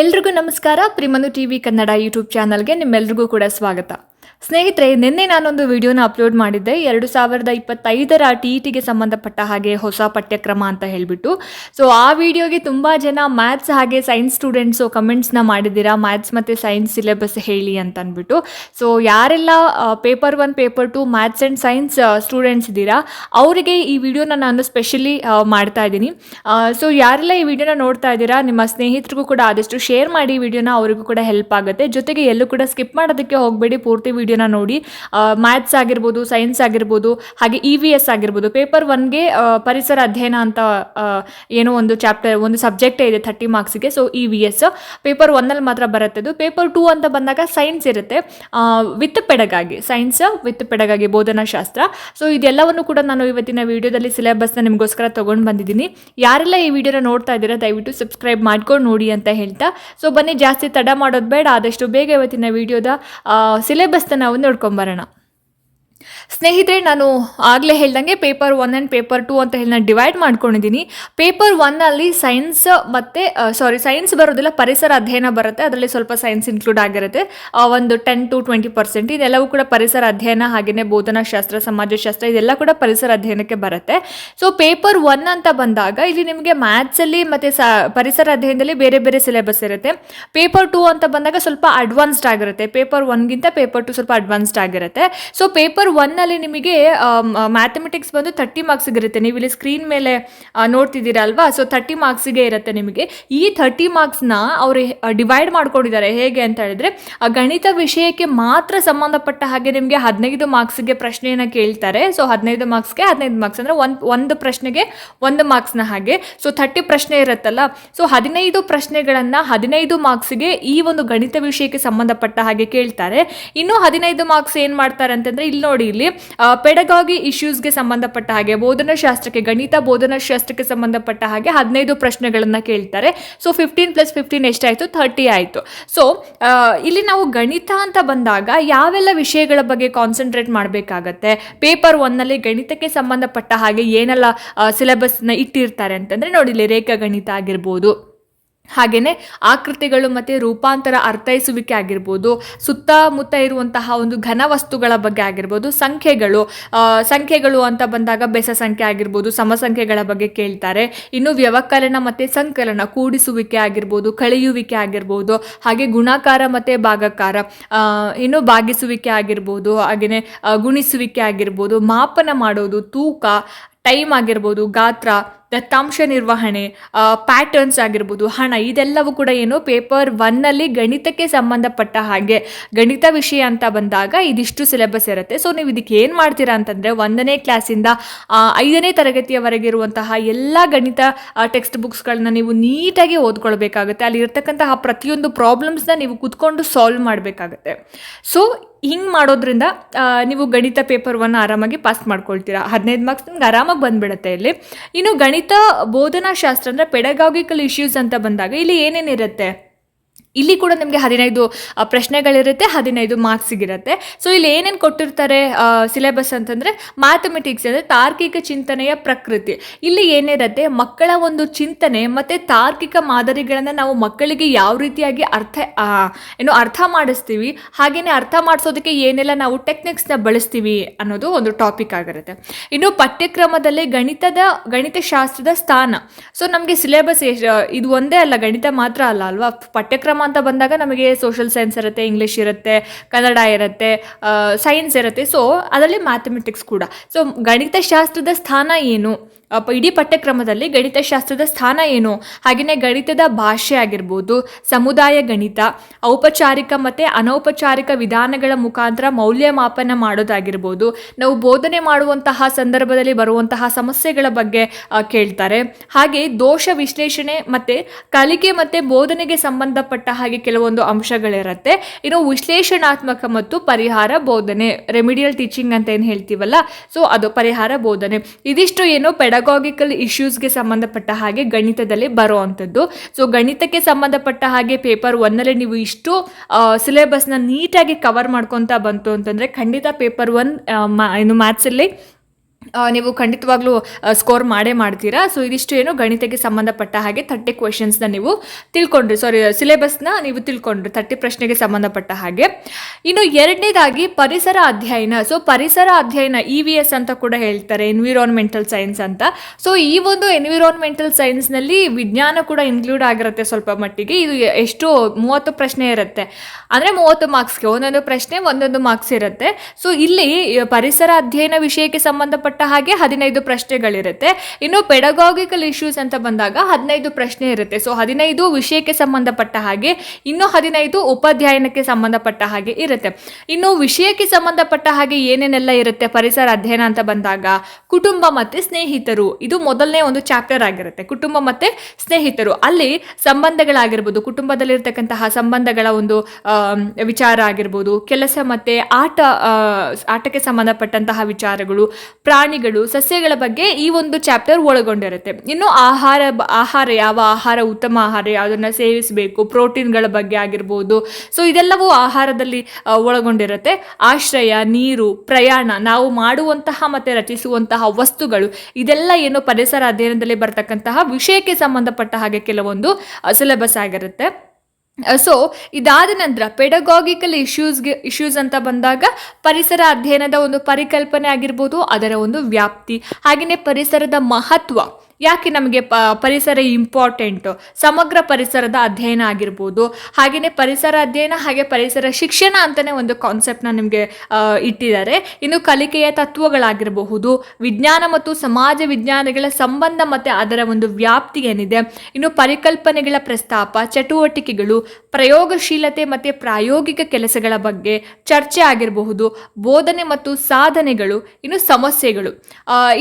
ಎಲ್ರಿಗೂ ನಮಸ್ಕಾರ. ಪ್ರಿಮನು TV Kannada YouTube ಚಾನಲ್ಗೆ ನಿಮ್ಮೆಲ್ರಿಗೂ ಕೂಡ ಸ್ವಾಗತ. ಸ್ನೇಹಿತರೆ, ನಿನ್ನೆ ನಾನೊಂದು ವಿಡಿಯೋನ ಅಪ್ಲೋಡ್ ಮಾಡಿದ್ದೆ. ಎರಡು ಸಾವಿರದ ಇಪ್ಪತ್ತೈದರ ಟಿ ಟಿಗೆ ಸಂಬಂಧಪಟ್ಟ ಹಾಗೆ ಹೊಸ ಪಠ್ಯಕ್ರಮ ಅಂತ ಹೇಳಿಬಿಟ್ಟು. ಸೊ ಆ ವಿಡಿಯೋಗೆ ತುಂಬ ಜನ ಮ್ಯಾಥ್ಸ್ ಹಾಗೆ ಸೈನ್ಸ್ ಸ್ಟೂಡೆಂಟ್ಸು ಕಮೆಂಟ್ಸ್ನ ಮಾಡಿದ್ದೀರಾ? ಮ್ಯಾಥ್ಸ್ ಮತ್ತು ಸೈನ್ಸ್ ಸಿಲೆಬಸ್ ಹೇಳಿ ಅಂತ ಅಂದ್ಬಿಟ್ಟು ಸೊ ಯಾರೆಲ್ಲ paper one, paper two, maths and science students ಇದ್ದೀರಾ? ಅವರಿಗೆ ಈ ವಿಡಿಯೋನ ನಾನು ಸ್ಪೆಷಲಿ ಮಾಡ್ತಾ ಇದ್ದೀನಿ. ಸೊ ಯಾರೆಲ್ಲ ಈ ವಿಡಿಯೋನ ನೋಡ್ತಾ ಇದ್ದೀರಾ? ನಿಮ್ಮ ಸ್ನೇಹಿತರಿಗೂ ಕೂಡ ಆದಷ್ಟು ಶೇರ್ ಮಾಡಿ ವಿಡಿಯೋನ, ಅವರಿಗೂ ಕೂಡ ಹೆಲ್ಪ್ ಆಗುತ್ತೆ. ಜೊತೆಗೆ ಎಲ್ಲೂ ಕೂಡ ಸ್ಕಿಪ್ ಮಾಡೋದಕ್ಕೆ ಹೋಗಬೇಡಿ. ಪೂರ್ತಿ ವಿಡಿಯೋನ ನೋಡಿ. ಮ್ಯಾಥ್ಸ್ ಆಗಿರ್ಬೋದು, ಸೈನ್ಸ್ ಆಗಿರ್ಬೋದು, ಹಾಗೆ ಇ ವಿ ಎಸ್ ಆಗಿರ್ಬೋದು, ಪೇಪರ್ ಒನ್ಗೆ ಪರಿಸರ ಅಧ್ಯಯನ ಅಂತ ಏನೋ ಒಂದು ಚಾಪ್ಟರ್, ಒಂದು ಸಬ್ಜೆಕ್ಟೇ ಇದೆ thirty ಮಾರ್ಕ್ಸ್ಗೆ so E V S paper ಒನ್ನಲ್ಲಿ ಮಾತ್ರ ಬರುತ್ತೆ ಅದು. ಪೇಪರ್ ಟೂ ಅಂತ ಬಂದಾಗ ಸೈನ್ಸ್ ಇರುತ್ತೆ. With pedagogy, science with pedagogy ಬೋಧನಾಶಾಸ್ತ್ರ. So ಇದೆಲ್ಲವನ್ನು ಕೂಡ ನಾನು ಇವತ್ತಿನ ವಿಡಿಯೋದಲ್ಲಿ ಸಿಲೆಬಸ್ನ ನಿಮಗೋಸ್ಕರ ತೊಗೊಂಡು ಬಂದಿದ್ದೀನಿ. ಯಾರೆಲ್ಲ ಈ ವಿಡಿಯೋನ ನೋಡ್ತಾ ಇದ್ದೀರಾ, ದಯವಿಟ್ಟು ಸಬ್ಸ್ಕ್ರೈಬ್ ಮಾಡ್ಕೊಂಡು ನೋಡಿ ಅಂತ ಹೇಳ್ತಾ. ಸೊ ಬನ್ನಿ, ಜಾಸ್ತಿ ತಡ ಮಾಡೋದು ಬೇಡ. ಆದಷ್ಟು ಬೇಗ ಇವತ್ತಿನ ವಿಡಿಯೋದ ಸಿಲೆಬಸ್ನ ನಾವು ನೋಡ್ಕೊಂಬರೋಣ. ಸ್ನೇಹಿತರೆ, ನಾನು ಆಗಲೇ ಹೇಳ್ದಂಗೆ paper one and paper two ಅಂತ ಹೇಳಿ ನಾನು ಡಿವೈಡ್ ಮಾಡ್ಕೊಂಡಿದ್ದೀನಿ. ಪೇಪರ್ ಒನ್ನಲ್ಲಿ ಸೈನ್ಸ್ ಮತ್ತು ಸಾರಿ ಸೈನ್ಸ್ ಬರೋದಿಲ್ಲ, ಪರಿಸರ ಅಧ್ಯಯನ ಬರುತ್ತೆ. ಅದರಲ್ಲಿ ಸ್ವಲ್ಪ ಸೈನ್ಸ್ ಇನ್ಕ್ಲೂಡ್ ಆಗಿರುತ್ತೆ. ಒಂದು ಟೆನ್ ಟು ಟ್ವೆಂಟಿ ಪರ್ಸೆಂಟ್ ಇದೆಲ್ಲವೂ ಕೂಡ ಪರಿಸರ ಅಧ್ಯಯನ ಹಾಗೆಯೇ ಬೋಧನಾಶಾಸ್ತ್ರ, ಸಮಾಜಶಾಸ್ತ್ರ ಇದೆಲ್ಲ ಕೂಡ ಪರಿಸರ ಅಧ್ಯಯನಕ್ಕೆ ಬರುತ್ತೆ. ಸೊ ಪೇಪರ್ ಒನ್ ಅಂತ ಬಂದಾಗ ಇಲ್ಲಿ ನಿಮಗೆ ಮ್ಯಾಥ್ಸಲ್ಲಿ ಮತ್ತು ಸ, ಪರಿಸರ ಅಧ್ಯಯನದಲ್ಲಿ ಬೇರೆ ಬೇರೆ ಸಿಲೆಬಸ್ ಇರುತ್ತೆ. ಪೇಪರ್ ಟು ಅಂತ ಬಂದಾಗ ಸ್ವಲ್ಪ ಅಡ್ವಾನ್ಸ್ಡ್ ಆಗಿರುತ್ತೆ. ಪೇಪರ್ ಒನ್ಗಿಂತ ಪೇಪರ್ ಟು ಸ್ವಲ್ಪ ಅಡ್ವಾನ್ಸ್ಡ್ ಆಗಿರುತ್ತೆ. ಸೊ ಪೇಪರ್ ಒನ್ನಲ್ಲಿ ನಿಮಗೆ ಮ್ಯಾಥಮೆಟಿಕ್ಸ್ ಬಂದು ತರ್ಟಿ ಮಾರ್ಕ್ಸಿಗೆ ಇರುತ್ತೆ ನೀವು ಇಲ್ಲಿ ಸ್ಕ್ರೀನ್ ಮೇಲೆ ಆ, ನೋಡ್ತಿದ್ದೀರಾ ಅಲ್ವಾ? ಸೊ ತರ್ಟಿ ಮಾರ್ಕ್ಸಿಗೆ ಇರುತ್ತೆ ನಿಮಗೆ. ಈ ಥರ್ಟಿ ಮಾರ್ಕ್ಸ್ನ ಅವರು ಡಿವೈಡ್ ಮಾಡ್ಕೊಂಡಿದ್ದಾರೆ. ಹೇಗೆ ಅಂತ ಹೇಳಿದ್ರೆ ಆ ಗಣಿತ ವಿಷಯಕ್ಕೆ ಮಾತ್ರ ಸಂಬಂಧಪಟ್ಟ ಹಾಗೆ ನಿಮಗೆ ಹದಿನೈದು ಮಾರ್ಕ್ಸ್ಗೆ ಪ್ರಶ್ನೆಯನ್ನು ಕೇಳ್ತಾರೆ. ಸೊ ಹದಿನೈದು ಮಾರ್ಕ್ಸ್ಗೆ ಹದಿನೈದು ಮಾರ್ಕ್ಸ್ ಅಂದರೆ ಒಂದು ಒಂದು ಪ್ರಶ್ನೆಗೆ ಒಂದು ಮಾರ್ಕ್ಸ್ನ ಹಾಗೆ. ಸೊ ಥರ್ಟಿ ಪ್ರಶ್ನೆ ಇರುತ್ತಲ್ಲ. ಸೊ ಹದಿನೈದು ಪ್ರಶ್ನೆಗಳನ್ನು ಹದಿನೈದು ಮಾರ್ಕ್ಸ್ಗೆ ಈ ಒಂದು ಗಣಿತ ವಿಷಯಕ್ಕೆ ಸಂಬಂಧಪಟ್ಟ ಹಾಗೆ ಕೇಳ್ತಾರೆ. ಇನ್ನು ಹದಿನೈದು ಮಾರ್ಕ್ಸ್ ಏನು ಮಾಡ್ತಾರೆ ಅಂತಂದರೆ ಇಲ್ಲಿ ನೋಡಿ ಇಲ್ಲಿ ಪೆಡಗಾಗಿ ಇಶ್ಯೂಸ್ಗೆ ಸಂಬಂಧಪಟ್ಟ ಹಾಗೆ, ಬೋಧನಾ ಶಾಸ್ತ್ರಕ್ಕೆ, ಗಣಿತ ಬೋಧನಾ ಶಾಸ್ತ್ರಕ್ಕೆ ಸಂಬಂಧಪಟ್ಟ ಹಾಗೆ ಹದಿನೈದು ಪ್ರಶ್ನೆಗಳನ್ನು ಕೇಳ್ತಾರೆ. ಸೊ ಫಿಫ್ಟೀನ್ ಪ್ಲಸ್ ಫಿಫ್ಟೀನ್ ಎಷ್ಟಾಯಿತು? ಥರ್ಟಿ ಆಯಿತು. ಸೊ ಇಲ್ಲಿ ನಾವು ಗಣಿತ ಅಂತ ಬಂದಾಗ ಯಾವೆಲ್ಲ ವಿಷಯಗಳ ಬಗ್ಗೆ ಕಾನ್ಸಂಟ್ರೇಟ್ ಮಾಡಬೇಕಾಗತ್ತೆ? ಪೇಪರ್ ಒನ್ನಲ್ಲಿ ಗಣಿತಕ್ಕೆ ಸಂಬಂಧಪಟ್ಟ ಹಾಗೆ ಏನೆಲ್ಲ ಸಿಲೆಬಸ್ನ ಇಟ್ಟಿರ್ತಾರೆ ಅಂತಂದರೆ ನೋಡಿ ಇಲ್ಲಿ ರೇಖಾಗಣಿತ ಆಗಿರ್ಬೋದು. ಹಾಗೆಯೇ ಆಕೃತಿಗಳು ಮತ್ತು ರೂಪಾಂತರ ಅರ್ಥೈಸುವಿಕೆ ಆಗಿರ್ಬೋದು, ಸುತ್ತಮುತ್ತ ಇರುವಂತಹ ಒಂದು ಘನ ವಸ್ತುಗಳ ಬಗ್ಗೆ ಆಗಿರ್ಬೋದು, ಸಂಖ್ಯೆಗಳು ಸಂಖ್ಯೆಗಳು ಅಂತ ಬಂದಾಗ ಬೆಸ ಸಂಖ್ಯೆ ಆಗಿರ್ಬೋದು, ಸಮಸಂಖ್ಯೆಗಳ ಬಗ್ಗೆ ಕೇಳ್ತಾರೆ. ಇನ್ನು ವ್ಯವಕಲನ ಮತ್ತು ಸಂಕಲನ ಕೂಡಿಸುವಿಕೆ ಆಗಿರ್ಬೋದು, ಕಳೆಯುವಿಕೆ ಆಗಿರ್ಬೋದು, ಹಾಗೆ ಗುಣಾಕಾರ ಮತ್ತು ಭಾಗಕಾರ ಇನ್ನು ಭಾಗಿಸುವಿಕೆ ಆಗಿರ್ಬೋದು ಹಾಗೆಯೇ ಗುಣಿಸುವಿಕೆ ಆಗಿರ್ಬೋದು, ಮಾಪನ ಮಾಡೋದು, ತೂಕ ಟೈಮ್ ಆಗಿರ್ಬೋದು, ಗಾತ್ರ ದತ್ತಾಂಶ ನಿರ್ವಹಣೆ ಪ್ಯಾಟರ್ನ್ಸ್ ಆಗಿರ್ಬೋದು, ಹಣ, ಇದೆಲ್ಲವೂ ಕೂಡ ಏನು ಪೇಪರ್ ಒನ್ನಲ್ಲಿ ಗಣಿತಕ್ಕೆ ಸಂಬಂಧಪಟ್ಟ ಹಾಗೆ. ಗಣಿತ ವಿಷಯ ಅಂತ ಬಂದಾಗ ಇದಿಷ್ಟು ಸಿಲೆಬಸ್ ಇರುತ್ತೆ. ಸೊ ನೀವು ಇದಕ್ಕೆ ಏನು ಮಾಡ್ತೀರಾ ಅಂತಂದರೆ ಒಂದನೇ ಕ್ಲಾಸಿಂದ ಐದನೇ ತರಗತಿಯವರೆಗೆ ಇರುವಂತಹ ಎಲ್ಲ ಗಣಿತ ಟೆಕ್ಸ್ಟ್ ಬುಕ್ಸ್ಗಳನ್ನ ನೀವು ನೀಟಾಗಿ ಓದ್ಕೊಳ್ಬೇಕಾಗುತ್ತೆ. ಅಲ್ಲಿ ಇರ್ತಕ್ಕಂತಹ ಪ್ರತಿಯೊಂದು ಪ್ರಾಬ್ಲಮ್ಸ್ನ ನೀವು ಕೂತ್ಕೊಂಡು ಸಾಲ್ವ್ ಮಾಡಬೇಕಾಗುತ್ತೆ. ಸೊ ಹಿಂಗೆ ಮಾಡೋದ್ರಿಂದ ನೀವು ಗಣಿತ ಪೇಪರ್ ಒನ್ ಆರಾಮಾಗಿ ಪಾಸ್ ಮಾಡ್ಕೊಳ್ತೀರಾ. ಹದಿನೈದು ಮಾರ್ಕ್ಸ್ ನಿಮ್ಗೆ ಆರಾಮಾಗಿ ಬಂದ್ಬಿಡುತ್ತೆ ಇಲ್ಲಿ. ಇನ್ನು ಗಣಿತ ಬೋಧನಾಶಾಸ್ತ್ರ ಅಂದರೆ ಪೆಡಗಾಗಿಕಲ್ ಇಶ್ಯೂಸ್ ಅಂತ ಬಂದಾಗ ಇಲ್ಲಿ ಏನೇನಿರುತ್ತೆ? ಇಲ್ಲಿ ಕೂಡ ನಿಮಗೆ ಹದಿನೈದು ಪ್ರಶ್ನೆಗಳಿರುತ್ತೆ, ಹದಿನೈದು ಮಾರ್ಕ್ಸಿಗಿರುತ್ತೆ ಸೊ ಇಲ್ಲಿ ಏನೇನು ಕೊಟ್ಟಿರ್ತಾರೆ ಸಿಲೆಬಸ್ ಅಂತಂದರೆ ಮ್ಯಾಥಮೆಟಿಕ್ಸ್ ಅಂದರೆ ತಾರ್ಕಿಕ ಚಿಂತನೆಯ ಪ್ರಕೃತಿ. ಇಲ್ಲಿ ಏನಿರುತ್ತೆ, ಮಕ್ಕಳ ಒಂದು ಚಿಂತನೆ ಮತ್ತು ತಾರ್ಕಿಕ ಮಾದರಿಗಳನ್ನು ನಾವು ಮಕ್ಕಳಿಗೆ ಯಾವ ರೀತಿಯಾಗಿ ಅರ್ಥ ಏನು ಅರ್ಥ ಮಾಡಿಸ್ತೀವಿ ಹಾಗೆಯೇ ಅರ್ಥ ಮಾಡಿಸೋದಕ್ಕೆ ಏನೆಲ್ಲ ನಾವು ಟೆಕ್ನಿಕ್ಸ್ನ ಬಳಸ್ತೀವಿ ಅನ್ನೋದು ಒಂದು ಟಾಪಿಕ್ ಆಗಿರುತ್ತೆ. ಇನ್ನು ಪಠ್ಯಕ್ರಮದಲ್ಲಿ ಗಣಿತದ, ಗಣಿತಶಾಸ್ತ್ರದ ಸ್ಥಾನ. ಸೊ ನಮಗೆ ಸಿಲೆಬಸ್ ಇದು ಒಂದೇ ಅಲ್ಲ, ಗಣಿತ ಮಾತ್ರ ಅಲ್ಲ ಅಲ್ವಾ? ಪಠ್ಯಕ್ರಮ ಅಂತ ಬಂದಾಗ ನಮಗೆ ಸೋಷಲ್ ಸೈನ್ಸ್ ಇರುತ್ತೆ ಇಂಗ್ಲೀಷ್ ಇರುತ್ತೆ, ಕನ್ನಡ ಇರುತ್ತೆ ಸೈನ್ಸ್ ಇರುತ್ತೆ. ಸೊ ಅದರಲ್ಲಿ ಮ್ಯಾಥಮೆಟಿಕ್ಸ್ ಕೂಡ. ಸೊ ಗಣಿತಶಾಸ್ತ್ರದ ಸ್ಥಾನ ಏನು? ಇಡೀ ಪಠ್ಯಕ್ರಮದಲ್ಲಿ ಗಣಿತಶಾಸ್ತ್ರದ ಸ್ಥಾನ ಏನು? ಹಾಗೆಯೇ ಗಣಿತದ ಭಾಷೆ ಆಗಿರ್ಬೋದು, ಸಮುದಾಯ ಗಣಿತ, ಔಪಚಾರಿಕ ಮತ್ತು ಅನೌಪಚಾರಿಕ ವಿಧಾನಗಳ ಮುಖಾಂತರ ಮೌಲ್ಯಮಾಪನ ಮಾಡೋದಾಗಿರ್ಬೋದು. ನಾವು ಬೋಧನೆ ಮಾಡುವಂತಹ ಸಂದರ್ಭದಲ್ಲಿ ಬರುವಂತಹ ಸಮಸ್ಯೆಗಳ ಬಗ್ಗೆ ಕೇಳ್ತಾರೆ. ಹಾಗೆ ದೋಷ ವಿಶ್ಲೇಷಣೆ ಮತ್ತು ಕಲಿಕೆ ಮತ್ತು ಬೋಧನೆಗೆ ಸಂಬಂಧಪಟ್ಟ ಹಾಗೆ ಕೆಲವೊಂದು ಅಂಶಗಳಿರುತ್ತೆ. ಇನ್ನು ವಿಶ್ಲೇಷಣಾತ್ಮಕ ಮತ್ತು ಪರಿಹಾರ ಬೋಧನೆ ರೆಮಿಡಿಯಲ್ ಟೀಚಿಂಗ್ ಅಂತ ಏನು ಹೇಳ್ತೀವಲ್ಲ? ಸೊ, ಅದು ಪರಿಹಾರ ಬೋಧನೆ. ಇದಿಷ್ಟು ಏನು ಪೆಡಗಾಗಿಕಲ್ ಇಶ್ಯೂಸ್ಗೆ ಸಂಬಂಧಪಟ್ಟ ಹಾಗೆ ಗಣಿತದಲ್ಲಿ ಬರುವಂಥದ್ದು. ಸೊ ಗಣಿತಕ್ಕೆ ಸಂಬಂಧಪಟ್ಟ ಹಾಗೆ ಪೇಪರ್ ಒನ್ನಲ್ಲಿ ನೀವು ಇಷ್ಟು ಸಿಲೆಬಸ್ನ ನೀಟಾಗಿ ಕವರ್ ಮಾಡ್ಕೊತಾ ಬಂತು ಅಂತಂದರೆ ಖಂಡಿತ ಪೇಪರ್ ಒನ್ ಏನು ಮ್ಯಾಥ್ಸಲ್ಲಿ ನೀವು ಖಂಡಿತವಾಗ್ಲೂ ಸ್ಕೋರ್ ಮಾಡೇ ಮಾಡ್ತೀರಾ. ಸೊ ಇದಿಷ್ಟು ಏನು ಗಣಿತಕ್ಕೆ ಸಂಬಂಧಪಟ್ಟ ಹಾಗೆ ತರ್ಟಿ ಕ್ವೆಶನ್ಸ್ನ ನೀವು ತಿಳ್ಕೊಂಡ್ರಿ. ಸಾರಿ ಸಿಲೆಬಸ್ನ ನೀವು ತಿಳ್ಕೊಂಡ್ರಿ ತರ್ಟಿ ಪ್ರಶ್ನೆಗೆ ಸಂಬಂಧಪಟ್ಟ ಹಾಗೆ. ಇನ್ನು ಎರಡನೇದಾಗಿ ಪರಿಸರ ಅಧ್ಯಯನ. ಸೊ ಪರಿಸರ ಅಧ್ಯಯನ ಇ ವಿ ಎಸ್ ಅಂತ ಕೂಡ ಹೇಳ್ತಾರೆ ಎನ್ವಿರಾನ್ಮೆಂಟಲ್ ಸೈನ್ಸ್ ಅಂತ. ಸೊ ಈ ಒಂದು ಎನ್ವಿರಾನ್ಮೆಂಟಲ್ ಸೈನ್ಸ್ನಲ್ಲಿ ವಿಜ್ಞಾನ ಕೂಡ ಇನ್ಕ್ಲೂಡ್ ಆಗಿರುತ್ತೆ ಸ್ವಲ್ಪ ಮಟ್ಟಿಗೆ. ಇದು ಎಷ್ಟು, ಮೂವತ್ತು ಪ್ರಶ್ನೆ ಇರುತ್ತೆ. ಅಂದರೆ ಮೂವತ್ತು ಮಾರ್ಕ್ಸ್ಗೆ ಒಂದೊಂದು ಪ್ರಶ್ನೆ ಒಂದೊಂದು ಮಾರ್ಕ್ಸ್ ಇರುತ್ತೆ. ಸೊ ಇಲ್ಲಿ ಪರಿಸರ ಅಧ್ಯಯನ ವಿಷಯಕ್ಕೆ ಸಂಬಂಧಪಟ್ಟ ಹಾಗೆ ಹದಿನೈದು ಪ್ರಶ್ನೆಗಳಿರುತ್ತೆ. ಇನ್ನು ಪೆಡಗಾಗಿಕಲ್ ಇಶ್ಯೂಸ್ ಅಂತ ಬಂದಾಗ ಹದಿನೈದು ಪ್ರಶ್ನೆ ಇರುತ್ತೆ. ಸೊ ಹದಿನೈದು ವಿಷಯಕ್ಕೆ ಸಂಬಂಧಪಟ್ಟ ಹಾಗೆ, ಇನ್ನು ಹದಿನೈದು ಉಪಾಧ್ಯಾಯನಕ್ಕೆ ಸಂಬಂಧಪಟ್ಟ ಹಾಗೆ ಇರುತ್ತೆ. ಇನ್ನು ವಿಷಯಕ್ಕೆ ಸಂಬಂಧಪಟ್ಟ ಹಾಗೆ ಏನೇನೆಲ್ಲ ಇರುತ್ತೆ? ಪರಿಸರ ಅಧ್ಯಯನ ಅಂತ ಬಂದಾಗ, ಕುಟುಂಬ ಮತ್ತೆ ಸ್ನೇಹಿತರು. ಇದು ಮೊದಲನೇ ಒಂದು ಚಾಪ್ಟರ್ ಆಗಿರುತ್ತೆ. ಕುಟುಂಬ ಮತ್ತೆ ಸ್ನೇಹಿತರು. ಅಲ್ಲಿ ಸಂಬಂಧಗಳಾಗಿರ್ಬೋದು, ಕುಟುಂಬದಲ್ಲಿರ್ತಕ್ಕಂತಹ ಸಂಬಂಧಗಳ ಒಂದು ವಿಚಾರ ಆಗಿರ್ಬೋದು, ಕೆಲಸ ಮತ್ತೆ ಆಟ ಆಟಕ್ಕೆ ಸಂಬಂಧಪಟ್ಟಂತಹ ವಿಚಾರಗಳು ಪ್ರಾಣಿಗಳು, ಸಸ್ಯಗಳ ಬಗ್ಗೆ ಈ ಒಂದು ಚಾಪ್ಟರ್ ಒಳಗೊಂಡಿರುತ್ತೆ. ಇನ್ನು ಆಹಾರ ಆಹಾರ, ಯಾವ ಆಹಾರ ಉತ್ತಮ ಆಹಾರ ಯಾವುದನ್ನು ಸೇವಿಸಬೇಕು ಪ್ರೋಟೀನ್ಗಳ ಬಗ್ಗೆ ಆಗಿರ್ಬೋದು. ಸೊ ಇದೆಲ್ಲವೂ ಆಹಾರದಲ್ಲಿ ಒಳಗೊಂಡಿರುತ್ತೆ. ಆಶ್ರಯ, ನೀರು, ಪ್ರಯಾಣ, ನಾವು ಮಾಡುವಂತಹ ಮತ್ತು ರಚಿಸುವಂತಹ ವಸ್ತುಗಳು, ಇದೆಲ್ಲ ಏನು ಪರಿಸರ ಅಧ್ಯಯನದಲ್ಲಿ ಬರ್ತಕ್ಕಂತಹ ವಿಷಯಕ್ಕೆ ಸಂಬಂಧಪಟ್ಟ ಹಾಗೆ ಕೆಲವೊಂದು ಸಿಲೆಬಸ್ ಆಗಿರುತ್ತೆ. ಸೊ ಇದಾದ ನಂತರ ಪೆಡಗಾಗಿಕಲ್ ಇಶ್ಯೂಸ್ಗೆ ಇಶ್ಯೂಸ್ ಅಂತ ಬಂದಾಗ ಪರಿಸರ ಅಧ್ಯಯನದ ಒಂದು ಪರಿಕಲ್ಪನೆ ಆಗಿರ್ಬೋದು, ಅದರ ಒಂದು ವ್ಯಾಪ್ತಿ. ಹಾಗೆಯೇ ಪರಿಸರದ ಮಹತ್ವ. ಯಾಕೆ ನಮಗೆ ಪರಿಸರ ಇಂಪಾರ್ಟೆಂಟು ಸಮಗ್ರ ಪರಿಸರದ ಅಧ್ಯಯನ ಆಗಿರ್ಬೋದು ಹಾಗೆಯೇ ಪರಿಸರ ಅಧ್ಯಯನ ಹಾಗೆ ಪರಿಸರ ಶಿಕ್ಷಣ ಅಂತಲೇ ಒಂದು ಕಾನ್ಸೆಪ್ಟ್ನ ನಿಮಗೆ ಇಟ್ಟಿದ್ದಾರೆ. ಇನ್ನು ಕಲಿಕೆಯ ತತ್ವಗಳಾಗಿರಬಹುದು, ವಿಜ್ಞಾನ ಮತ್ತು ಸಮಾಜ ವಿಜ್ಞಾನಗಳ ಸಂಬಂಧ ಮತ್ತು ಅದರ ಒಂದು ವ್ಯಾಪ್ತಿ ಏನಿದೆ, ಇನ್ನು ಪರಿಕಲ್ಪನೆಗಳ ಪ್ರಸ್ತಾಪ, ಚಟುವಟಿಕೆಗಳು, ಪ್ರಯೋಗಶೀಲತೆ ಮತ್ತು ಪ್ರಾಯೋಗಿಕ ಕೆಲಸಗಳ ಬಗ್ಗೆ ಚರ್ಚೆ ಆಗಿರಬಹುದು, ಬೋಧನೆ ಮತ್ತು ಸಾಧನೆಗಳು, ಇನ್ನು ಸಮಸ್ಯೆಗಳು.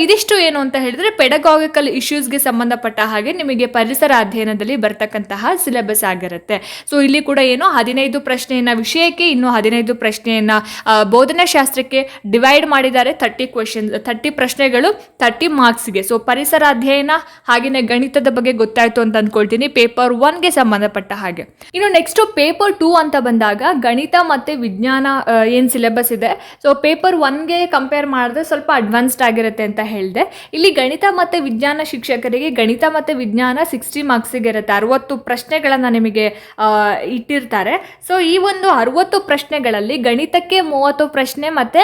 ಇದಿಷ್ಟು ಏನು ಅಂತ ಹೇಳಿದ್ರೆ ಪೆಡಗಾಗಿಕಲ್ ಇಶ್ಯೂಸ್ಗೆ ಸಂಬಂಧಪಟ್ಟ ಹಾಗೆ ನಿಮಗೆ ಪರಿಸರ ಅಧ್ಯಯನದಲ್ಲಿ ಬರ್ತಕ್ಕಂತಹ ಸಿಲೆಬಸ್ ಆಗಿರುತ್ತೆ. ಸೊ ಇಲ್ಲಿ ಕೂಡ ಏನು ಹದಿನೈದು ಪ್ರಶ್ನೆಯನ್ನ ವಿಷಯಕ್ಕೆ ಇನ್ನು ಹದಿನೈದು ಪ್ರಶ್ನೆಯನ್ನ ಆ, ಬೋಧನಾ ಶಾಸ್ತ್ರಕ್ಕೆ ಡಿವೈಡ್ ಮಾಡಿದ್ದಾರೆ. ಥರ್ಟಿ ಕ್ವೆಶನ್ ಥರ್ಟಿ ಪ್ರಶ್ನೆಗಳು ಥರ್ಟಿ ಮಾರ್ಕ್ಸ್ಗೆ ಸೊ ಪರಿಸರ ಅಧ್ಯಯನ ಹಾಗೆಯೇ ಗಣಿತದ ಬಗ್ಗೆ ಗೊತ್ತಾಯ್ತು ಅಂತ ಅಂದ್ಕೊಳ್ತೀನಿ ಪೇಪರ್ ಒನ್ಗೆ ಸಂಬಂಧಪಟ್ಟ ಹಾಗೆ. ಇನ್ನು ನೆಕ್ಸ್ಟ್ ಪೇಪರ್ ಟೂ ಅಂತ ಬಂದಾಗ ಗಣಿತ ಮತ್ತೆ ವಿಜ್ಞಾನ ಏನು ಸಿಲೆಬಸ್ ಇದೆ? ಸೊ ಪೇಪರ್ ಒನ್ಗೆ ಕಂಪೇರ್ ಮಾಡಿದ್ರೆ ಸ್ವಲ್ಪ ಅಡ್ವಾನ್ಸ್ಡ್ ಆಗಿರುತ್ತೆ ಅಂತ ಹೇಳಿದೆ. ಇಲ್ಲಿ ಗಣಿತ ಮತ್ತು ವಿಜ್ಞಾನ ಶಿಕ್ಷಕರಿಗೆ ಗಣಿತ ಮತ್ತು ವಿಜ್ಞಾನ ಸಿಕ್ಸ್ಟಿ ಮಾರ್ಕ್ಸಿಗೆ ಇರುತ್ತೆ. ಅರವತ್ತು ಪ್ರಶ್ನೆಗಳನ್ನು ನಿಮಗೆ ಇಟ್ಟಿರ್ತಾರೆ. ಸೊ ಈ ಒಂದು ಅರವತ್ತು ಪ್ರಶ್ನೆಗಳಲ್ಲಿ ಗಣಿತಕ್ಕೆ ಮೂವತ್ತು ಪ್ರಶ್ನೆ ಮತ್ತು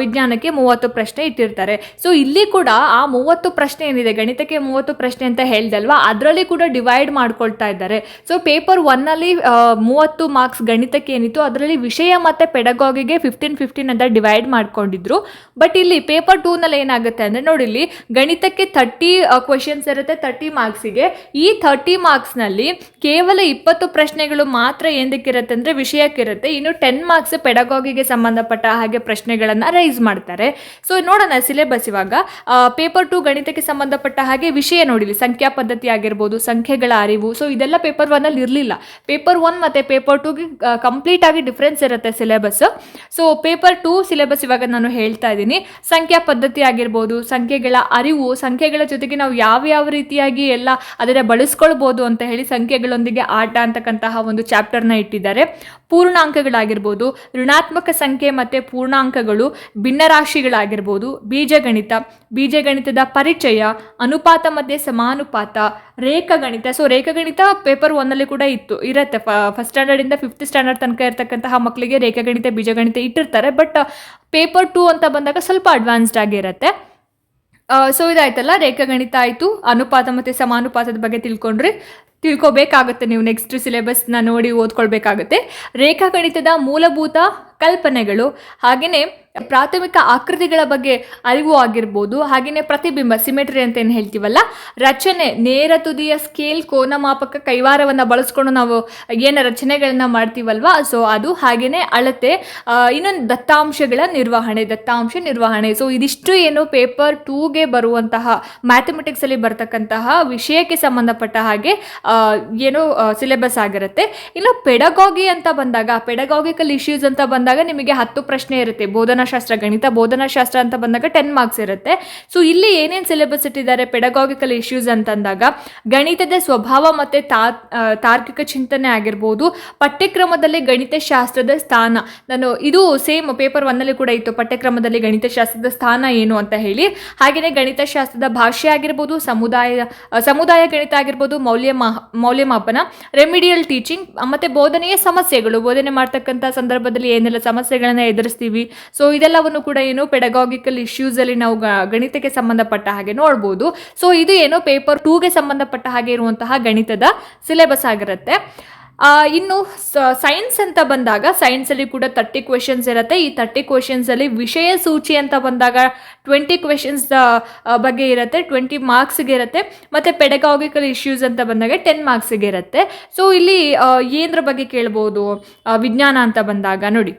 ವಿಜ್ಞಾನಕ್ಕೆ ಮೂವತ್ತು ಪ್ರಶ್ನೆ ಇಟ್ಟಿರ್ತಾರೆ. ಸೊ ಇಲ್ಲಿ ಕೂಡ ಆ ಮೂವತ್ತು ಪ್ರಶ್ನೆ ಏನಿದೆ, ಗಣಿತಕ್ಕೆ ಮೂವತ್ತು ಪ್ರಶ್ನೆ ಅಂತ ಹೇಳ್ದಲ್ವಾ? ಅದರಲ್ಲಿ ಕೂಡ ಡಿವೈಡ್ ಮಾಡ್ಕೊಳ್ತಾ ಇದ್ದಾರೆ. ಸೊ ಪೇಪರ್ ಒನ್ನಲ್ಲಿ ಮೂವತ್ತು ಮಾರ್ಕ್ಸ್ ಗಣಿತಕ್ಕೆ ಏನಿತ್ತು, ಅದರಲ್ಲಿ ವಿಷಯ ಮತ್ತು ಪೆಡಗಾಗಿಗೆ ಫಿಫ್ಟೀನ್ ಫಿಫ್ಟೀನ್ ಅಂತ ಡಿವೈಡ್ ಮಾಡ್ಕೊಂಡಿದ್ರು. ಬಟ್ ಇಲ್ಲಿ ಪೇಪರ್ ಟೂನಲ್ಲಿ ಏನಾಗುತ್ತೆ ಅಂದರೆ ನೋಡಿ ಇಲ್ಲಿ ಗಣಿತಕ್ಕೆ ಥರ್ಟಿ ಕ್ವೆಶನ್ಸ್ ಇರುತ್ತೆ ತರ್ಟಿ ಮಾರ್ಕ್ಸಿಗೆ ಈ ಥರ್ಟಿ ಮಾರ್ಕ್ಸ್ನಲ್ಲಿ ಕೇವಲ ಇಪ್ಪತ್ತು ಪ್ರಶ್ನೆಗಳು ಮಾತ್ರ ಏನಕ್ಕಿರುತ್ತೆ ಅಂದರೆ ವಿಷಯಕ್ಕಿರುತ್ತೆ. ಇನ್ನು ಟೆನ್ ಮಾರ್ಕ್ಸ್ ಪೆಡಗಾಗಿಗೆ ಸಂಬಂಧಪಟ್ಟ ಹಾಗೆ ಪ್ರಶ್ನೆಗಳನ್ನು ರೈಸ್ ಮಾಡ್ತಾರೆ. ಸೊ ನೋಡೋಣ ಸಿಲೆಬಸ್ ಇವಾಗ. ಪೇಪರ್ ಟು ಗಣಿತಕ್ಕೆ ಸಂಬಂಧಪಟ್ಟ ಹಾಗೆ ವಿಷಯ ನೋಡಿಲಿ. ಸಂಖ್ಯಾ ಪದ್ಧತಿ ಆಗಿರ್ಬೋದು, ಸಂಖ್ಯೆಗಳ ಅರಿವು. ಸೊ ಇದೆಲ್ಲ ಪೇಪರ್ ಒನ್ನಲ್ಲಿ ಇರಲಿಲ್ಲ. ಪೇಪರ್ ಒನ್ ಮತ್ತು ಪೇಪರ್ ಟೂಗೆ ಕಂಪ್ಲೀಟ್ ಆಗಿ ಡಿಫ್ರೆನ್ಸ್ ಇರುತ್ತೆ syllabus so paper two syllabus ಇವಾಗ ನಾನು ಹೇಳ್ತಾ ಇದ್ದೀನಿ. ಸಂಖ್ಯಾ ಪದ್ಧತಿ ಆಗಿರ್ಬೋದು, ಸಂಖ್ಯೆಗಳ ಅರಿವು, ಸಂಖ್ಯೆಗಳ ಜೊತೆಗೆ ನಾವು ಯಾವ ಯಾವ ರೀತಿಯಾಗಿ ಎಲ್ಲ ಅದನ್ನು ಬಳಸ್ಕೊಳ್ಬೋದು ಅಂತ ಹೇಳಿ ಸಂಖ್ಯೆಗಳೊಂದಿಗೆ ಆಟ ಅಂತಕ್ಕಂತಹ ಒಂದು ಚಾಪ್ಟರ್ನ ಇಟ್ಟಿದ್ದಾರೆ. ಪೂರ್ಣಾಂಕಗಳಾಗಿರ್ಬೋದು, ಋಣಾತ್ಮಕ ಸಂಖ್ಯೆ ಮತ್ತು ಪೂರ್ಣಾಂಕಗಳು ಭಿನ್ನರಾಶಿಗಳಾಗಿರ್ಬೋದು, ಬೀಜಗಣಿತ, ಬೀಜಗಣಿತದ ಪರಿಚಯ, ಅನುಪಾತ ಮತ್ತು ಸಮಾನುಪಾತ, ರೇಖಾಗಣಿತ. ಸೊ ರೇಖಾಗಣಿತ ಪೇಪರ್ ಒನ್ನಲ್ಲಿ ಕೂಡ ಇತ್ತು, ಇರುತ್ತೆ. ಫಸ್ಟ್ ಸ್ಟ್ಯಾಂಡರ್ಡಿಂದ ಫಿಫ್ತ್ ಸ್ಟ್ಯಾಂಡರ್ಡ್ ತನಕ ಇರತಕ್ಕಂತಹ ಮಕ್ಕಳಿಗೆ ರೇಖಾಗಣಿತ, ಬೀಜಗಣಿತ ಇಟ್ಟಿರ್ತಾರೆ. ಬಟ್ ಪೇಪರ್ ಟೂ ಅಂತ ಬಂದಾಗ ಸ್ವಲ್ಪ ಅಡ್ವಾನ್ಸ್ಡ್ ಆಗಿರುತ್ತೆ ಸೊ ಇದಾಯ್ತಲ್ಲ, ರೇಖಾಗಣಿತ ಆಯಿತು. ಅನುಪಾತ ಮತ್ತು ಸಮಾನುಪಾತದ ಬಗ್ಗೆ ತಿಳ್ಕೊಂಡ್ರೆ ತಿಳ್ಕೊಬೇಕಾಗುತ್ತೆ ನೀವು ನೆಕ್ಸ್ಟ್ ಸಿಲೆಬಸ್ನ ನೋಡಿ ಓದ್ಕೊಳ್ಬೇಕಾಗುತ್ತೆ. ರೇಖಾಗಣಿತದ ಮೂಲಭೂತ ಕಲ್ಪನೆಗಳು ಹಾಗೆಯೇ ಪ್ರಾಥಮಿಕ ಆಕೃತಿಗಳ ಬಗ್ಗೆ ಅರಿವು ಆಗಿರ್ಬೋದು. ಹಾಗೆಯೇ ಪ್ರತಿಬಿಂಬ ಸಿಮೆಟ್ರಿ ಅಂತ ಏನು ಹೇಳ್ತೀವಲ್ಲ? ರಚನೆ, ನೇರ ತುದಿಯ ಸ್ಕೇಲ್ ಕೋನ ಮಾಪಕ ಕೈವಾರವನ್ನು ಬಳಸ್ಕೊಂಡು ನಾವು ಏನು ರಚನೆಗಳನ್ನ ಮಾಡ್ತೀವಲ್ವಾ? ಸೊ ಅದು ಹಾಗೆಯೇ ಅಳತೆ ಇನ್ನೊಂದು ದತ್ತಾಂಶಗಳ ನಿರ್ವಹಣೆ, ದತ್ತಾಂಶ ನಿರ್ವಹಣೆ. ಸೊ ಇದಿಷ್ಟು ಏನು ಪೇಪರ್ ಟೂಗೆ ಬರುವಂತಹ ಮ್ಯಾಥಮೆಟಿಕ್ಸಲ್ಲಿ ಬರ್ತಕ್ಕಂತಹ ವಿಷಯಕ್ಕೆ ಸಂಬಂಧಪಟ್ಟ ಹಾಗೆ ಏನು ಸಿಲೆಬಸ್ ಆಗಿರುತ್ತೆ. ಇನ್ನು ಪೆಡಗಾಗಿ ಅಂತ ಬಂದಾಗ ಪೆಡಗಾಗಿಕಲ್ ಇಶ್ಯೂಸ್ ಅಂತ ಬಂದಾಗ ನಿಮಗೆ ಹತ್ತು ಪ್ರಶ್ನೆ ಇರುತ್ತೆ. ಬೋಧನಾಶಾಸ್ತ್ರ ಗಣಿತ ಬೋಧನಾಶಾಸ್ತ್ರ ಅಂತ ಬಂದಾಗ ಟೆನ್ ಮಾರ್ಕ್ಸ್ ಇರುತ್ತೆ. ಸೊ ಇಲ್ಲಿ ಏನೇನು ಸಿಲೆಬಸ್ ಇಟ್ಟಿದ್ದಾರೆ ಪೆಡಗಾಗಿಕಲ್ ಇಶ್ಯೂಸ್ ಅಂತಂದಾಗ ಗಣಿತದ ಸ್ವಭಾವ ಮತ್ತು ತಾ ತಾರ್ಕಿಕ ಚಿಂತನೆ ಆಗಿರ್ಬೋದು, ಪಠ್ಯಕ್ರಮದಲ್ಲಿ ಗಣಿತಶಾಸ್ತ್ರದ ಸ್ಥಾನ. ನಾನು ಇದು ಸೇಮ್ ಪೇಪರ್ ಒನ್ನಲ್ಲಿ ಕೂಡ ಇತ್ತು, ಪಠ್ಯಕ್ರಮದಲ್ಲಿ ಗಣಿತಶಾಸ್ತ್ರದ ಸ್ಥಾನ ಏನು ಅಂತ ಹೇಳಿ. ಹಾಗೆಯೇ ಗಣಿತಶಾಸ್ತ್ರದ ಭಾಷೆ ಆಗಿರ್ಬೋದು, ಸಮುದಾಯ ಸಮುದಾಯ ಗಣಿತ ಆಗಿರ್ಬೋದು, ಮೌಲ್ಯ ಮೌಲ್ಯಮಾಪನ ರೆಮಿಡಿಯಲ್ ಟೀಚಿಂಗ್ ಮತ್ತು ಬೋಧನೆಯ ಸಮಸ್ಯೆಗಳು. ಬೋಧನೆ ಮಾಡ್ತಕ್ಕಂಥ ಸಂದರ್ಭದಲ್ಲಿ ಏನೆಲ್ಲ ಸಮಸ್ಯೆಗಳನ್ನು ಎದುರಿಸ್ತೀವಿ. ಸೊ ಇದೆಲ್ಲವನ್ನು ಕೂಡ ಏನು ಪೆಡಗಾಗಿಕಲ್ ಇಶ್ಯೂಸಲ್ಲಿ ನಾವು ಗಣಿತಕ್ಕೆ ಸಂಬಂಧಪಟ್ಟ ಹಾಗೆ ನೋಡ್ಬೋದು. ಸೊ ಇದು ಏನು ಪೇಪರ್ ಟೂಗೆ ಸಂಬಂಧಪಟ್ಟ ಹಾಗೆ ಇರುವಂತಹ ಗಣಿತದ ಸಿಲೆಬಸ್ ಆಗಿರುತ್ತೆ. ಇನ್ನು ಸೈನ್ಸ್ ಅಂತ ಬಂದಾಗ ಸೈನ್ಸ್ ಅಲ್ಲಿ ಕೂಡ ತರ್ಟಿ ಕ್ವೆಶನ್ಸ್ ಇರುತ್ತೆ. ಈ ತರ್ಟಿ ಕ್ವೆಶನ್ಸಲ್ಲಿ ವಿಷಯ ಸೂಚಿ ಅಂತ ಬಂದಾಗ ಟ್ವೆಂಟಿ ಕ್ವೆಶನ್ಸ್ ಬಗ್ಗೆ ಇರುತ್ತೆ. ಟ್ವೆಂಟಿ ಮಾರ್ಕ್ಸ್ಗೆ ಇರುತ್ತೆ. ಮತ್ತೆ ಪೆಡಗಾಗಿಕಲ್ ಇಶ್ಯೂಸ್ ಅಂತ ಬಂದಾಗ ಟೆನ್ ಮಾರ್ಕ್ಸ್ಗೆ ಇರುತ್ತೆ. ಸೊ ಇಲ್ಲಿ ಏನರ ಬಗ್ಗೆ ಕೇಳ್ಬೋದು? ವಿಜ್ಞಾನ ಅಂತ ಬಂದಾಗ, ನೋಡಿ.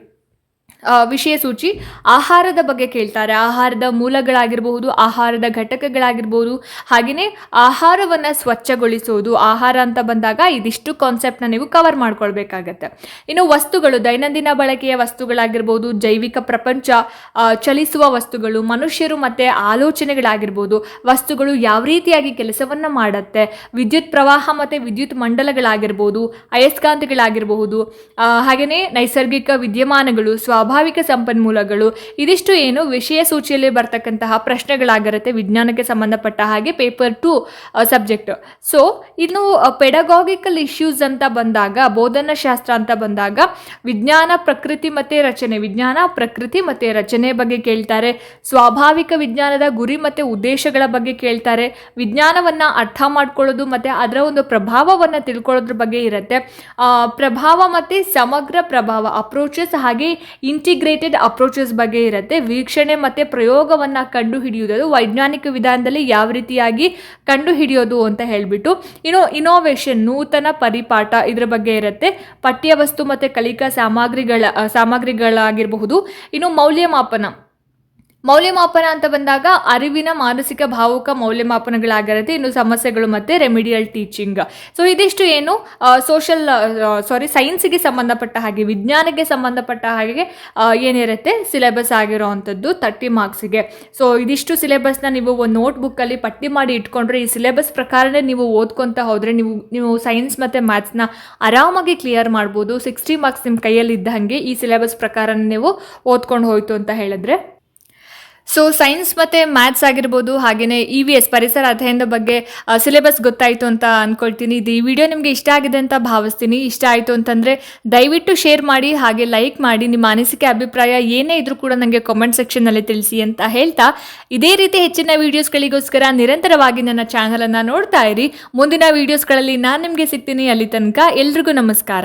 ವಿಷಯ ಸೂಚಿ, ಆಹಾರದ ಬಗ್ಗೆ ಕೇಳ್ತಾರೆ. ಆಹಾರದ ಮೂಲಗಳಾಗಿರಬಹುದು, ಆಹಾರದ ಘಟಕಗಳಾಗಿರ್ಬೋದು ಹಾಗೆಯೇ ಆಹಾರವನ್ನು ಸ್ವಚ್ಛಗೊಳಿಸೋದು, ಆಹಾರ ಅಂತ ಬಂದಾಗ ಇದಿಷ್ಟು ಕಾನ್ಸೆಪ್ಟ್ನ ನೀವು ಕವರ್ ಮಾಡ್ಕೊಳ್ಬೇಕಾಗತ್ತೆ. ಇನ್ನು ವಸ್ತುಗಳು, ದೈನಂದಿನ ಬಳಕೆಯ ವಸ್ತುಗಳಾಗಿರ್ಬೋದು, ಜೈವಿಕ ಪ್ರಪಂಚ ಚಲಿಸುವ ವಸ್ತುಗಳು, ಮನುಷ್ಯರು ಮತ್ತು ಆಲೋಚನೆಗಳಾಗಿರ್ಬೋದು, ವಸ್ತುಗಳು ಯಾವ ರೀತಿಯಾಗಿ ಕೆಲಸವನ್ನು ಮಾಡುತ್ತೆ, ವಿದ್ಯುತ್ ಪ್ರವಾಹ ಮತ್ತು ವಿದ್ಯುತ್ ಮಂಡಲಗಳಾಗಿರ್ಬೋದು ಅಯಸ್ಕಾಂತಗಳಾಗಿರಬಹುದು ಹಾಗೆಯೇ ನೈಸರ್ಗಿಕ ವಿದ್ಯಮಾನಗಳು ಸ್ವಾಭಾವಿಕ ಸಂಪನ್ಮೂಲಗಳು, ಇದಿಷ್ಟು ಏನು ವಿಷಯ ಸೂಚಿಯಲ್ಲಿ ಬರ್ತಕ್ಕಂತಹ ಪ್ರಶ್ನೆಗಳಾಗಿರುತ್ತೆ ವಿಜ್ಞಾನಕ್ಕೆ ಸಂಬಂಧಪಟ್ಟ ಹಾಗೆ ಪೇಪರ್ ಟು ಸಬ್ಜೆಕ್ಟ್. ಸೊ, ಇನ್ನು ಪೆಡಗಾಗಿಕಲ್ ಇಶ್ಯೂಸ್ ಅಂತ ಬಂದಾಗ, ಬೋಧನಾಶಾಸ್ತ್ರ ಅಂತ ಬಂದಾಗ, ವಿಜ್ಞಾನ ಪ್ರಕೃತಿ ಮತ್ತೆ ರಚನೆ, ವಿಜ್ಞಾನ ಪ್ರಕೃತಿ ಮತ್ತೆ ರಚನೆ ಬಗ್ಗೆ ಕೇಳ್ತಾರೆ, ಸ್ವಾಭಾವಿಕ ವಿಜ್ಞಾನದ ಗುರಿ ಮತ್ತೆ ಉದ್ದೇಶಗಳ ಬಗ್ಗೆ ಕೇಳ್ತಾರೆ, ವಿಜ್ಞಾನವನ್ನು ಅರ್ಥ ಮಾಡ್ಕೊಳ್ಳೋದು ಮತ್ತು ಅದರ ಒಂದು ಪ್ರಭಾವವನ್ನು ತಿಳ್ಕೊಳ್ಳೋದ್ರ ಬಗ್ಗೆ ಇರುತ್ತೆ. ಪ್ರಭಾವ ಮತ್ತು ಸಮಗ್ರ ಪ್ರಭಾವ ಅಪ್ರೋಚಸ್ ಹಾಗೆ ಇಂಟಿಗ್ರೇಟೆಡ್ ಅಪ್ರೋಚಸ್ ಬಗ್ಗೆ ಇರುತ್ತೆ. ವೀಕ್ಷಣೆ ಮತ್ತು ಪ್ರಯೋಗವನ್ನು ಕಂಡು ಹಿಡಿಯುವುದು ವೈಜ್ಞಾನಿಕ ವಿಧಾನದಲ್ಲಿ ಯಾವ ರೀತಿಯಾಗಿ ಕಂಡು ಹಿಡಿಯೋದು ಅಂತ ಹೇಳಿಬಿಟ್ಟು, ಇನ್ನು ಇನೋವೇಷನ್ ನೂತನ ಪರಿಪಾಠ ಇದರ ಬಗ್ಗೆ ಇರುತ್ತೆ. ಪಠ್ಯವಸ್ತು ಮತ್ತು ಕಲಿಕಾ ಸಾಮಗ್ರಿಗಳ, ಸಾಮಗ್ರಿಗಳಾಗಿರಬಹುದು. ಇನ್ನು ಮೌಲ್ಯಮಾಪನ. ಮೌಲ್ಯಮಾಪನ ಅಂತ ಬಂದಾಗ ಅರಿವಿನ ಮಾನಸಿಕ ಭಾವುಕ ಮೌಲ್ಯಮಾಪನಗಳಾಗಿರುತ್ತೆ. ಇನ್ನು ಸಮಸ್ಯೆಗಳು ಮತ್ತು ರೆಮಿಡಿಯಲ್ ಟೀಚಿಂಗ್ ಸೊ ಇದಿಷ್ಟು ಏನು ಸೋಷಲ್ ಸಾರಿ ಸೈನ್ಸ್ಗೆ ಸಂಬಂಧಪಟ್ಟ ಹಾಗೆ, ವಿಜ್ಞಾನಕ್ಕೆ ಸಂಬಂಧಪಟ್ಟ ಹಾಗೆ ಏನಿರುತ್ತೆ ಸಿಲೆಬಸ್ ಆಗಿರೋ ಅಂಥದ್ದು ತರ್ಟಿ ಮಾರ್ಕ್ಸಿಗೆ ಸೊ ಇದಿಷ್ಟು ಸಿಲೆಬಸ್ನ ನೀವು ಒಂದು ನೋಟ್ಬುಕ್ಕಲ್ಲಿ ಪಟ್ಟಿ ಮಾಡಿ ಇಟ್ಕೊಂಡ್ರೆ, ಈ ಸಿಲೆಬಸ್ ಪ್ರಕಾರನೇ ನೀವು ಓದ್ಕೊತ ಹೋದರೆ ನೀವು ನೀವು ಸೈನ್ಸ್ ಮತ್ತು ಮ್ಯಾಥ್ಸ್ನ ಆರಾಮಾಗಿ ಕ್ಲಿಯರ್ ಮಾಡ್ಬೋದು. ಸಿಕ್ಸ್ಟಿ ಮಾರ್ಕ್ಸ್ ನಿಮ್ಮ ಕೈಯಲ್ಲಿ ಇದ್ದ ಹಾಗೆ ಈ ಸಿಲೆಬಸ್ ಪ್ರಕಾರ ನೀವು ಓದ್ಕೊಂಡು ಹೋಯಿತು ಅಂತ ಹೇಳಿದ್ರೆ. ಸೊ ಸೈನ್ಸ್ ಮತ್ತು ಮ್ಯಾಥ್ಸ್ ಆಗಿರ್ಬೋದು ಹಾಗೆಯೇ ಇ ವಿ ಎಸ್ ಪರಿಸರ ಅಧ್ಯಯನದ ಬಗ್ಗೆ ಸಿಲೆಬಸ್ ಗೊತ್ತಾಯಿತು ಅಂತ ಅಂದ್ಕೊಳ್ತೀನಿ ಇದು ಈ ವಿಡಿಯೋ ನಿಮಗೆ ಇಷ್ಟ ಆಗಿದೆ ಅಂತ ಭಾವಿಸ್ತೀನಿ. ಇಷ್ಟ ಆಯಿತು ಅಂತಂದರೆ ದಯವಿಟ್ಟು ಶೇರ್ ಮಾಡಿ, ಹಾಗೆ ಲೈಕ್ ಮಾಡಿ, ನಿಮ್ಮ ಅನಿಸಿಕೆ, ಅಭಿಪ್ರಾಯ ಏನೇ ಇದ್ರೂ ಕೂಡ ನನಗೆ ಕಾಮೆಂಟ್ ಸೆಕ್ಷನ್ನಲ್ಲಿ ತಿಳಿಸಿ ಅಂತ ಹೇಳ್ತಾ. ಇದೇ ರೀತಿ ಹೆಚ್ಚಿನ ವೀಡಿಯೋಸ್ಗಳಿಗೋಸ್ಕರ ನಿರಂತರವಾಗಿ ನನ್ನ ಚಾನಲನ್ನು ನೋಡ್ತಾ ಇರಿ. ಮುಂದಿನ ವೀಡಿಯೋಸ್ಗಳಲ್ಲಿ ನಾನು ನಿಮಗೆ ಸಿಗ್ತೀನಿ ಅಲ್ಲಿ ತನಕ ಎಲ್ರಿಗೂ ನಮಸ್ಕಾರ.